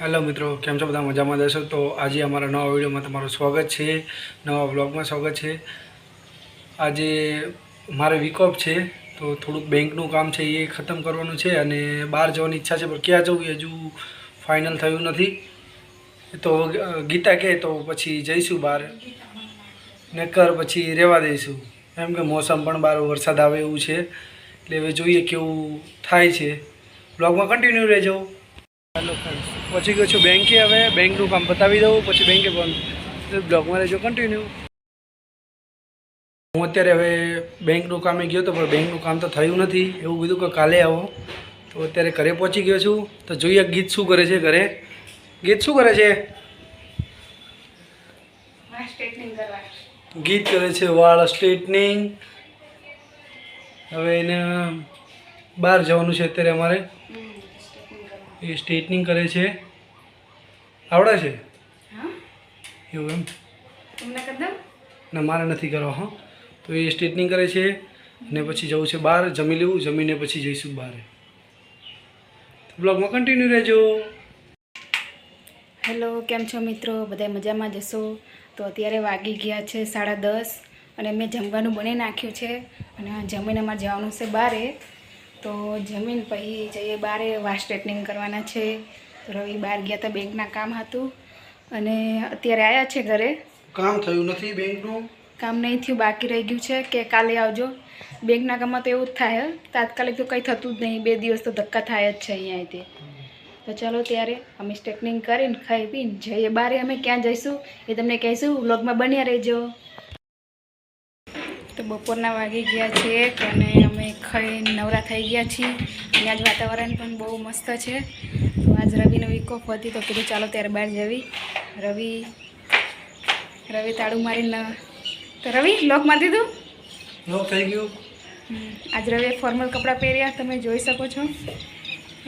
Hello મિત્રો, કેમ છો બધા? મજામાં દેશો તો આજે અમારા નવા વિડીયોમાં તમારું સ્વાગત છે. નવા બ્લોગમાં સ્વાગત છે. આજે મારે વીક ઓફ છે, તો થોડુંક બેંકનું કામ છે, એ ખતમ કરવાનું છે અને બહાર જવાની ઈચ્છા છે, પણ ક્યાં જવું હજુ ફાઇનલ થયું નથી. તો ગીતા કહે, તો પછી જઈશું બહાર. નકર પછી રહેવા દઈશું. એમ કે, મોસમ પણ બહાર વરસાદ આવે એવું છે. એટલે હવે જોઈએ કેવું થાય છે. બ્લોગમાં કન્ટિન્યુ રહેજો. પહોંચી ગયો છું બેંકે હવે બેંકનું કામ પતાવી દઉં, પછી બેંકે પણ બ્લોગમાં રહેજો કન્ટિન્યુ હું અત્યારે હવે બેંકનું કામે ગયો હતો પણ બેંકનું કામ તો થયું નથી. એવું કીધું કે કાલે આવો. તો અત્યારે ઘરે પહોંચી ગયો છું. તો જોઈએ ગીત શું કરે છે ઘરે. ગીત શું કરે છે? ગીત કરે છે વાળ સ્ટ્રેટનિંગ. હવે એને બહાર જવાનું છે અત્યારે અમારે. એ સ્ટ્રેટનિંગ કરે છે. આવડે છે? એવું એમ? ના મારે નથી કરવા હં. તો એ સ્ટ્રેટનિંગ કરે છે ને પછી જવું છે બહાર જમી લેવું જમીને પછી જઈશું બહાર. બ્લોગમાં કન્ટિન્યુ રહેજો. હેલો કેમ છો મિત્રો? બધા મજામાં જશો તો અત્યારે વાગી ગયા છે સાડા દસ અને મેં જમવાનું બની નાખ્યું છે અને જમીને અમારે જવાનું છે બારે. તો જમીન પછી જઈએ બારે વાર સ્ટ્રેટનિંગ કરવાના છે. રવિ બહાર ગયા હતા બેંકના કામ હતું. અને અત્યારે આવ્યા છે ઘરે. કામ થયું નથી બેંકનું? કામ નહીં થયું બાકી રહી ગયું છે કે કાલે આવજો. બેંકના કામમાં તો એવું જ થાય તાત્કાલિક તો કંઈ થતું જ નહીં. બે દિવસ તો ધક્કા થાય જ છે અહીંયાથી તો. ચાલો ત્યારે અમે સ્ટ્રેટનિંગ કરીને ખાઈ પીને જઈએ. બારે અમે ક્યાં જઈશું એ તમને કહીશું. વ્લોગમાં બન્યા રહેજો. તો બપોરના વાગી ગયા છે અને અમે ખાઈને નવરા થઈ ગયા છીએ. અને આજ વાતાવરણ પણ બહુ મસ્ત છે. તો આજ રવિનો વીક ઓફ હતી તો કીધું ચાલો ત્યારે બહાર જવી. રવિ રવિ તાળું મારીને તો રવિ લોક મારી દીધું? લોક થઈ ગયું. આજ રવિએ ફોર્મલ કપડાં પહેર્યા તમે જોઈ શકો છો.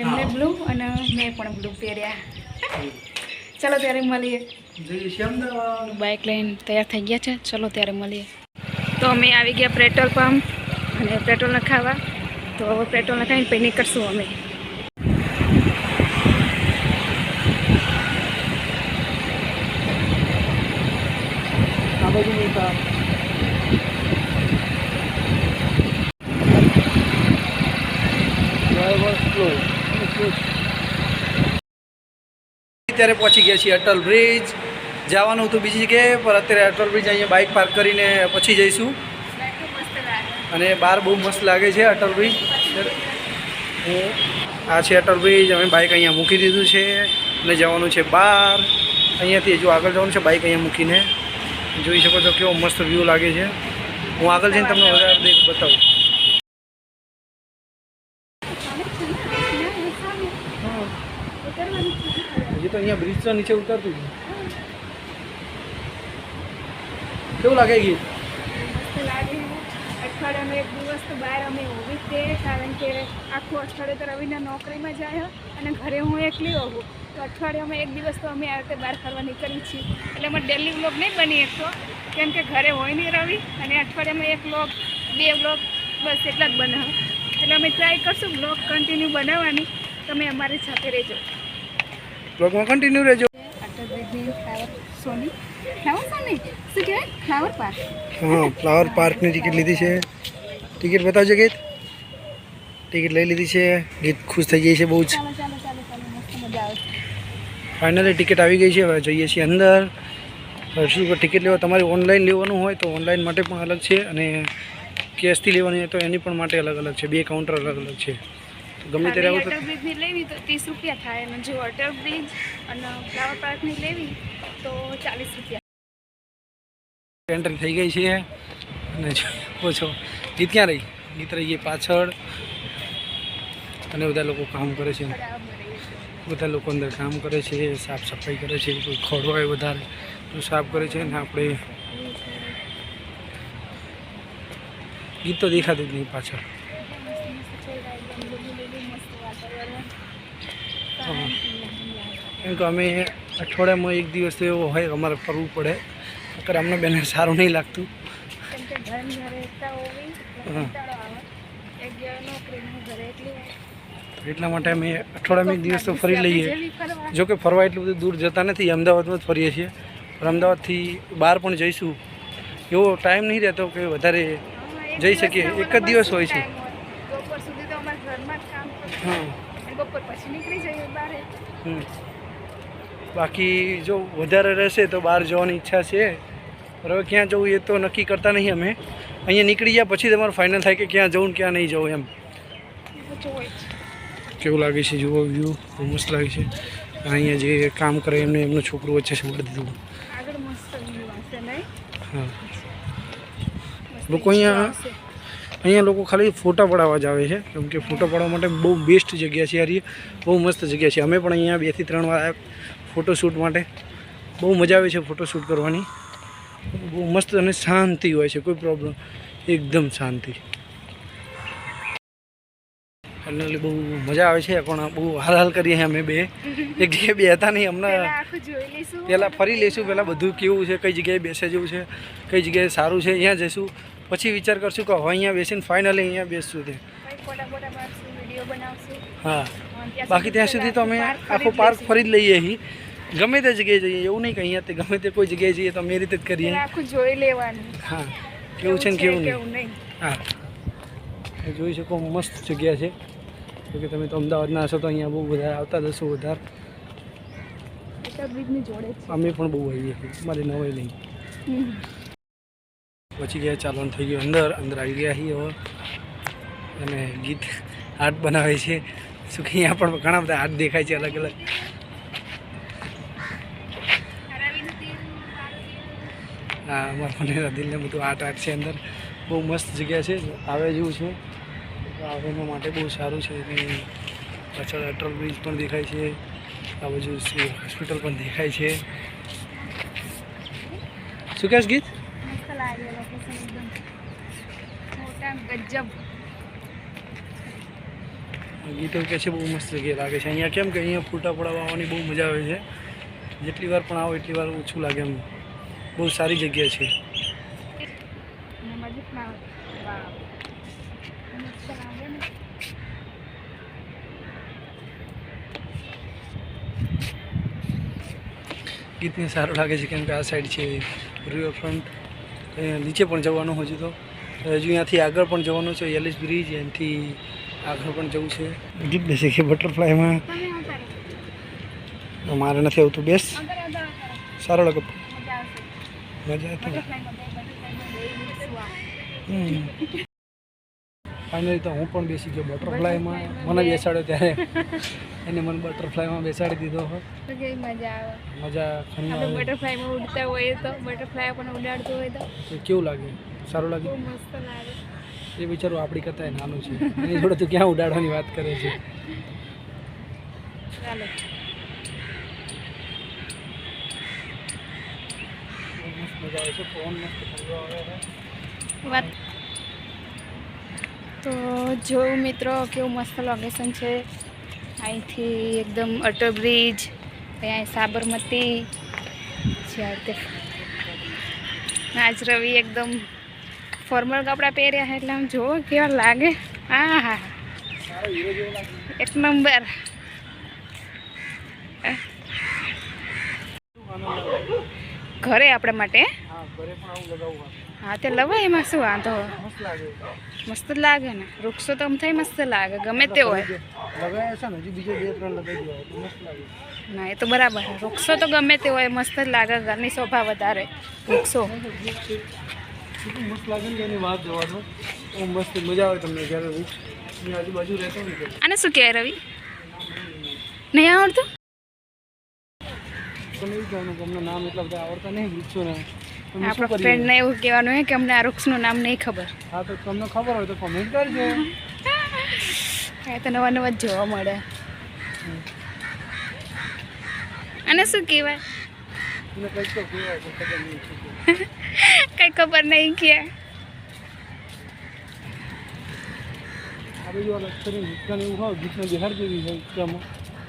એમને બ્લુ અને મેં પણ બ્લુ પહેર્યા. ચલો ત્યારે મળીએ. બાઇક લઈને તૈયાર થઈ ગયા છે. ચલો ત્યારે મળીએ. તો અમે આવી ગયા પેટ્રોલ પંપ અને પેટ્રોલ નખાવા. તો હવે પેટ્રોલ નખાવીને પછી નીકળશું અમે. આ બાજુ નહીં અત્યારે પહોંચી ગયા છીએ અટલ બ્રિજ. જવાનું હતું બીજી જગ્યાએ પણ અત્યારે અટલ બ્રિજ અહીંયા બાઇક પાર્ક કરીને પછી જઈશું. અને બહાર બહુ મસ્ત લાગે છે અટલ બ્રિજ. આ છે અટલ બ્રિજ અમે બાઇક અહીંયા મૂકી દીધું છે અને જવાનું છે બહાર અહીંયાથી હજુ આગળ જવાનું છે બાઇક અહીંયા મૂકીને. જોઈ શકો છો કેવો મસ્ત વ્યૂ લાગે છે. હું આગળ જઈને તમને વધારે બતાવું. હજી તો અહીંયા બ્રિજ તો નીચે ઉતરતું છે. કેવું લાગે ગીત? અઠવાડિયામાં એક દિવસ તો બહાર અમે હોવી જ તે કારણ કે આખું અઠવાડિયું તો રવિના નોકરીમાં જાય અને ઘરે હું એકલી હોઉં તો અઠવાડિયામાં એક દિવસ તો અમે આ રીતે બહાર ફરવા નીકળી છીએ. એટલે અમે ડેલી વ્લોગ નહીં બની શકતો કેમ કે ઘરે હોય નહીં રવિ અને અઠવાડિયામાં એક વ્લોગ બે વ્લોગ બસ એટલા જ બનાવો એટલે અમે ટ્રાય કરશું વ્લોગ કન્ટિન્યુ બનાવવાની. તમે અમારી સાથે રહેજો. બ્લોગમાં કન્ટિન્યુ રહેજો. બ્રિજની સોની ફ્લાવર પાર્ક હા ફ્લાવર પાર્કની ટિકિટ લીધી છે. ટિકિટ બતાવજો ગીત. ટિકિટ લઈ લીધી છે. ગીત ખુશ થઈ ગઈ છે બહુ જ. ફાઇનલી ટિકિટ આવી ગઈ છે. હવે જઈએ છીએ અંદર. હવે પર ટિકિટ લેવા? તમારે ઓનલાઈન લેવાનું હોય તો ઓનલાઈન માટે પણ અલગ છે અને કેશથી લેવાની હોય તો એની પણ માટે અલગ અલગ છે. બે કાઉન્ટર અલગ અલગ છે. ગમે ત્યારે આવું તો બ્રિજની લેવી તો ત્રીસ રૂપિયા થાય અને જો અટલ બ્રિજ અને ફ્લાવર પાર્કની લેવી તો ચાલીસ રૂપિયા. એન્ટ્રી થઈ ગઈ છે. અને પૂછો ગીત ક્યાં રહી? ગીત રહી પાછળ. અને બધા લોકો કામ કરે છે. બધા લોકો અંદર કામ કરે છે સાફ સફાઈ કરે છે કોઈ ખોડો હોય વધારે તો સાફ કરે છે અને આપણે ગીત તો દેખાતું જ નહીં પાછળ. કેમ કે અમે અઠવાડિયામાં એક દિવસ તો એવો હોય અમારે ફરવું પડે. નકર અમને બેને સારું નહીં લાગતું. એટલા માટે અમે અઠવાડિયામાં એક દિવસ તો ફરી લઈએ. જોકે ફરવા. જો કે ફરવા એટલું બધું દૂર જતા નથી અમદાવાદમાં જ ફરીએ છીએ. પણ અમદાવાદથી બહાર પણ જઈશું. એવો ટાઈમ નહીં રહેતો કે વધારે જઈ શકીએ. એક જ દિવસ હોય છે. હા. બપોર પછી નીકળી જઈએ બારે. હમ. બાકી જો વધારે રહેશે તો બહાર જવાની ઈચ્છા છે. પણ હવે ક્યાં જવું એ તો નક્કી કરતા નહીં અમે. અહીંયા નીકળી ગયા પછી તમારું ફાઇનલ થાય કે ક્યાં જવું ક્યાં નહીં જવું એમ. કેવું લાગે છે જુઓ વ્યૂ બહુ મસ્ત લાગે છે. અહીંયા જે કામ કરે એમને એમનું છોકરું વચ્ચે છોડી દીધું. હા. લોકો અહીંયા- અહીંયા લોકો ખાલી ફોટા પડાવવા જ આવે છે. કેમ કે ફોટો પાડવા માટે બહુ બેસ્ટ જગ્યા છે યાર બહુ મસ્ત જગ્યા છે. અમે પણ અહીંયા બેથી ત્રણ વાર ફોટોશૂટ માટે. બહુ મજા આવે છે ફોટોશૂટ કરવાની. બહુ મસ્ત અને શાંતિ હોય છે કોઈ પ્રોબ્લેમ એકદમ શાંતિ. ફાઇનલી બહુ મજા આવે છે પણ બહુ હાલ હાલ કરીએ છીએ અમે બે. એક જગ્યાએ બે હતા નહીં હમણાં પહેલાં ફરી લઈશું પહેલાં બધું કેવું છે કઈ જગ્યાએ બેસે જેવું છે કઈ જગ્યાએ સારું છે અહીંયા જઈશું. પછી વિચાર કરશું કે હવે અહીંયા બેસીને ફાઇનલી અહીંયા બેસશું તે હા. બાકી ત્યાં સુધી તો અમે આખો પાર્ક ફરી જ લઈએ અહીં ગમે તે જગ્યાએ જઈએ એવું નહીં કે અહીંયા ગમે તે કોઈ જગ્યાએ જઈએ તો અમે રીતે જ કરીએ. આખું જોઈ લેવાનું. હા કેવું છે ને કેવું નહીં? હા. જોઈ શકો મસ્ત જગ્યા છે. કે તમે તો અમદાવાદના હશો તો અહીંયા બહુ બધા આવતા જશો વધારે. અમે પણ બહુ આવીએ અમારે નવાઈ નહીં પછી ગયા ચાલવાનું થઈ ગયું અંદર અંદર આવી ગયા છીએ હવે. અને ગીત આર્ટ બનાવે છે. શું કે અહીંયા પણ ઘણા બધા આર્ટ દેખાય છે અલગ અલગ હરાવી નથી હા અમારા મને દિલને બધું આર્ટ આર્ટ છે અંદર. બહુ મસ્ત જગ્યા છે. આવે જેવું છે. આવે એના માટે બહુ સારું છે. એની પાછળ અટલ બ્રિજ પણ દેખાય છે. આ બાજુ હોસ્પિટલ પણ દેખાય છે. શું કહેશ ગીત? ગીતો કે છે બહુ મસ્ત જગ્યા લાગે છે. અહીંયા કેમ કે અહીંયા ફોટા પડાવવાની બહુ મજા આવે છે. જેટલી વાર પણ આવો એટલી વાર ઓછું લાગે એમ. બહુ સારી જગ્યા છે. ગીતને સારું લાગે છે કેમ કે આ સાઈડ છે રિવરફ્રન્ટ નીચે પણ જવાનું હજુ તો. હજુ અહીંયાથી આગળ પણ જવાનું છે એલિસ બ્રિજ એનાથી આગળ પણ જવું છે. ગીત બેસે કે બટરફ્લાયમાં. મારે નથી આવતું બેસ. સારું લાગે. મજા આ. ફાઇનલી તો હું પણ બેસી ગયો બટરફ્લાયમાં મને બેસાડ્યો ત્યારે. એને મને બટરફ્લાયમાં બેસાડી દીધો હો મજા આવે. મજા આવે. બટરફ્લાયમાં ઉડતા હોય તો બટરફ્લાય પણ ઉડાડતો હોય તો. તો કેવું લાગે? સારું લાગે? મસ્ત લાગે. એ બિચારું આપણી કરતાં નાનું છે. એની જોડે તો ક્યાં ઉડાડવાની વાત કરે છે? ચાલો. વાત. તો જો મિત્રો, કેવું મસ્ત લોકેશન છે. અહીંથી એકદમ અટલ બ્રિજ ત્યાં સાબરમતી. છે આજ રવિ એકદમ ફોર્મલ કપડાં પહેર્યા એટલે આમ જુઓ કેવા લાગે. હા હા એક નંબર. ઘરે આપણા માટે હા ઘરે પણ આવું લગાવવું હા તે લવાય એમાં શું વાંધો? મસ્ત લાગે. મસ્ત લાગે ને. વૃક્ષો તો આમ થઈ મસ્ત લાગે ગમે તે હોય. ને હજી બીજે બે ત્રણ લગાવી દેવા તો મસ્ત લાગે. ના એ તો બરાબર વૃક્ષો તો ગમે તે હોય મસ્ત જ લાગે ઘરની શોભા વધારે વૃક્ષો. મસ્ત લાગે ને એની વાત જોવાનો. મસ્ત મજા આવે તમને જ્યારે આજુબાજુ રહેતો. આને શું કહેવાય રવિ? નહીં આવડતું? તમને નામ એટલા બધા આવડતા નહીં વૃક્ષોને આપણા ફ્રેન્ડને એવું કહેવાનું હોય કે અમને આ વૃક્ષનું નામ નહીં ખબર. હા તો તમને ખબર હોય તો કોમેન્ટ કરજો. એ તો નવા નવા જ જોવા મળે. અને શું કહેવાય? કંઈ ખબર નહીં કે. આ બાજુ લશ્કરી હિંચકાને એવું હોય ગીતને બિહાર જેવી છે હોય,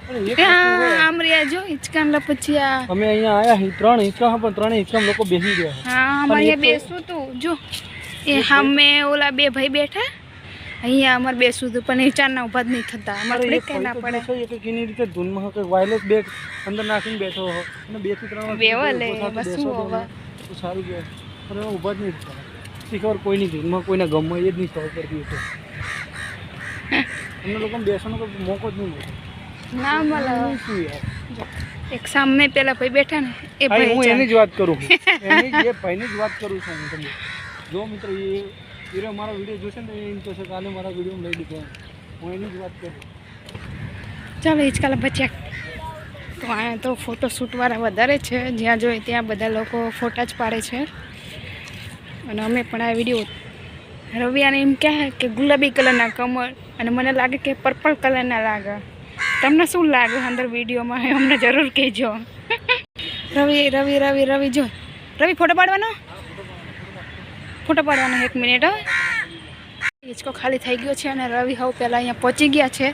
આમ રહ્યા જો હિચકામલા પછી આ અમે અહીંયા આયા ત્રણ હિંચકા પણ ત્રણ હિંચકામાં લોકો બેસી ગયા હા. એક અહીંયા તો- તું. જો એ સામે ઓલા બે ભાઈ બેઠા. અહીંયા અમારે બેસું હતું પણ એ ચારના ઊભા જ નહીં થતા. અમારે અરે થોડીક ના પડે. એક એની રીતે ધૂનમાં કંઈક વાયરલેસ બેગ અંદર નાખીને બેઠો હો. અને બેથી ત્રણ વાર લે, બસ શું. તો સારું કહેવાય. પણ ઊભા જ નહીં થતા શી ખબર કોઈની ધૂનમાં કોઈને ગમે એ જ નહીં ખબર પડતી અમને લોકોને બેસવાનો કોઈ મોકો જ નહીં મળતો. ના મળે. એક સામે પેલા ભાઈ બેઠા ને એ ભાઈ હું એની જ વાત કરું એની જ એ ભાઈની જ વાત કરું છું હું તમને. જો મિત્ર એ એ મારો વીડિયો જોશે ને એમ કહેશે કાલે મારા વીડિયો લઈ લીધો હું એની જ વાત કરું. ચાલો હિચકાલા બચ્યા તો અહીંયા તો ફોટોશૂટવાળા વધારે છે. જ્યાં જોઈએ ત્યાં બધા લોકો ફોટા જ પાડે છે. અને અમે પણ આ વીડિયો રવિયાને એમ કહે કે ગુલાબી કલરના કમળ અને મને લાગે કે પર્પલ કલરના લાગે. તમને શું લાગે અંદર વિડીયોમાં? અમને જરૂર કહેજો. રવિ રવિ રવિ રવિ, જો. રવિ, ફોટો પાડવાનો? ફોટો પાડવાનો એક મિનિટ હિંચકો ખાલી થઈ ગયો છે અને રવિ હવે પહેલાં અહીંયા પહોંચી ગયા છે.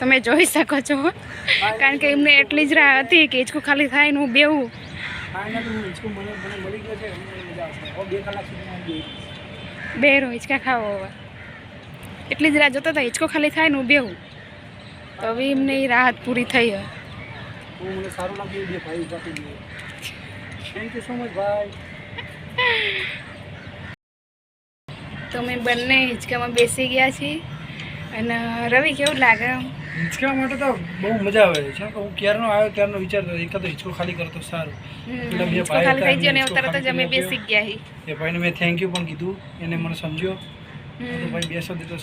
તમે જોઈ શકો છો. કારણ કે એમને એટલી જ રાહ હતી કે હિંચકો ખાલી થાય ને હું બેવું બે રો હિંચકા ખાવો એટલી જ રાહ જોતા હતા હિંચકો ખાલી થાય ને હું બેવું તો હવે એમને એ રાહત પૂરી થઈ હોય મને સારું લાગ્યું બે ભાઈ થેન્ક યુ સો મચ ભાઈ તો અમે બંને હિંચકામાં બેસી ગયા છીએ. અને રવિ કેવું લાગે હિંચકા માટે તો બહુ મજા આવે છે. હું ક્યારનો આવ્યો ત્યારનો વિચારતો એક તો હિંચકો ખાલી કરતો સારું. એટલે બે ભાઈ ખાલી થઈ ગયો અને તરત જ અમે બેસી ગયા હી એ ભાઈને મેં થેન્ક યુ પણ કીધું. એને મને સમજ્યો.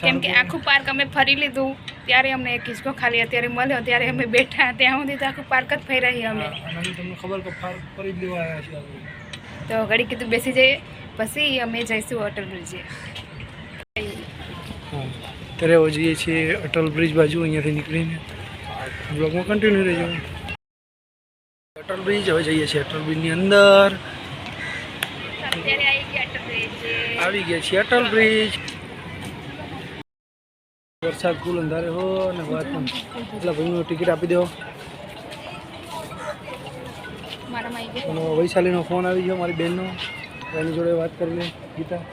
કેમ કે આખું પાર્ક અમે ફરી લીધું. ત્યારે અમને એક હિંચકો ખાલી અત્યારે મળ્યો. ત્યારે અમે બેઠા. ત્યાં સુધી તો આખું પાર્ક જ ફરી રહી અમે. તમને ખબર કે ફરી લેવા આવ્યા છીએ તો ઘડી કીધું બેસી જઈએ. પછી અમે જઈશું અટલ બ્રિજે. હા ત્યારે હવે જઈએ છીએ અટલ બ્રિજ બાજુ અહીંયાથી નીકળીને. બ્લોગમાં કન્ટિન્યુ રહેજો. અટલ બ્રિજ હવે જઈએ છીએ અટલ બ્રિજની અંદર. અત્યારે આવી ગયા છીએ અટલ બ્રિજ. વરસાદ ફૂલ અંધારે હો અને વાત પણ એટલા ભાઈનું ટિકિટ આપી દો વૈશાલીનો ફોન આવી ગયો મારી બેનનો. એની જોડે વાત કરી લે ગીતા.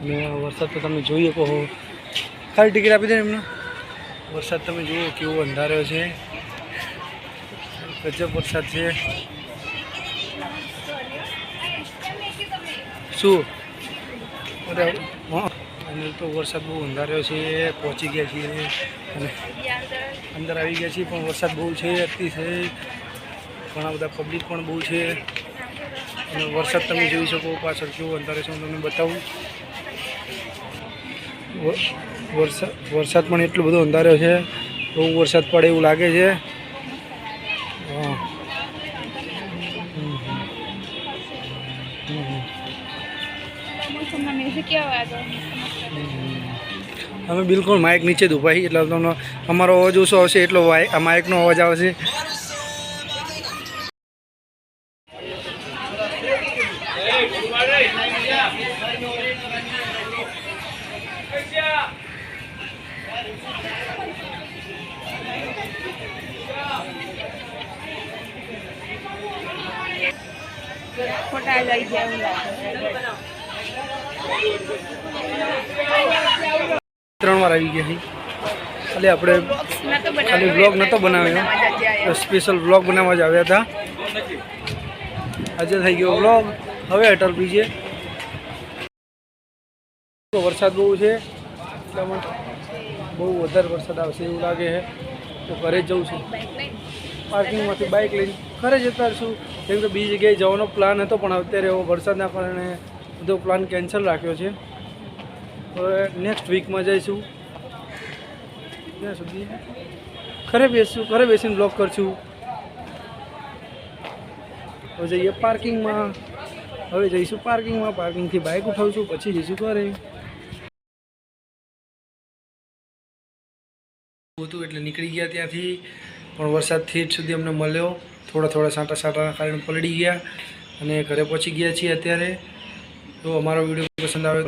અને વરસાદ તો તમે જોઈએ કહો ખાલી ટિકિટ આપી દે ને એમને. વરસાદ તમે જુઓ કેવો અંધાર્યો છે. ગજબ વરસાદ છે. શું? અરે અને તો વરસાદ બહુ અંધાર્યો છે, પહોંચી ગયા છીએ. અને અંદર આવી ગયા છીએ, પણ વરસાદ બહુ છે અતિશય ઘણા બધા પબ્લિક પણ બહુ છે. અને વરસાદ તમે જોઈ શકો, પાછળ કેવો અંધારે છે, હું તમને બતાવું. વરસાદ વરસાદ પણ એટલો બધો અંધાર્યો છે. બહુ વરસાદ પડે એવું લાગે છે. અમે બિલકુલ માઇક નીચે જ ઊભા છીએ, એટલે તમને અમારો અવાજ ઓછો આવશે, એટલો આ માઇકનો અવાજ આવશે. ફોટા લઈ ગયા ત્રણ વાર આવી ગયા એટલે આપણે ખાલી વ્લોગ નહોતો બનાવ્યો. સ્પેશિયલ વ્લોગ બનાવવા જ આવ્યા હતા. આજે થઈ ગયો વ્લોગ હવે અટલ બ્રિજે વરસાદ બહુ છે. એટલા બહુ વધારે વરસાદ આવશે એવું લાગે છે. તો ઘરે જવું છું. પાર્કિંગમાંથી બાઇક લઈને ઘરે જતા છું કેમ કે બીજી જગ્યાએ જવાનો પ્લાન હતો, પણ અત્યારે એવો વરસાદના કારણે બધો પ્લાન કેન્સલ રાખ્યો છે. હવે નેક્સ્ટ વીકમાં જઈશું. ત્યાં સુધી ઘરે બેસું, ઘરે બેસીને બ્લોક કરશું. હવે જઈએ પાર્કિંગમાં હવે જઈશું પાર્કિંગમાં પાર્કિંગથી બાઇક ઉઠાવશું, પછી જઈશું ઘરે. હતું એટલે નીકળી ગયા ત્યાંથી, પણ વરસાદ ઠેઠ સુધી અમને મળ્યો. થોડા થોડા સાંટા સાંટાના કારણે પલળી ગયા અને ઘરે પહોંચી ગયા છીએ અત્યારે. તો અમારો વીડિયો પસંદ આવે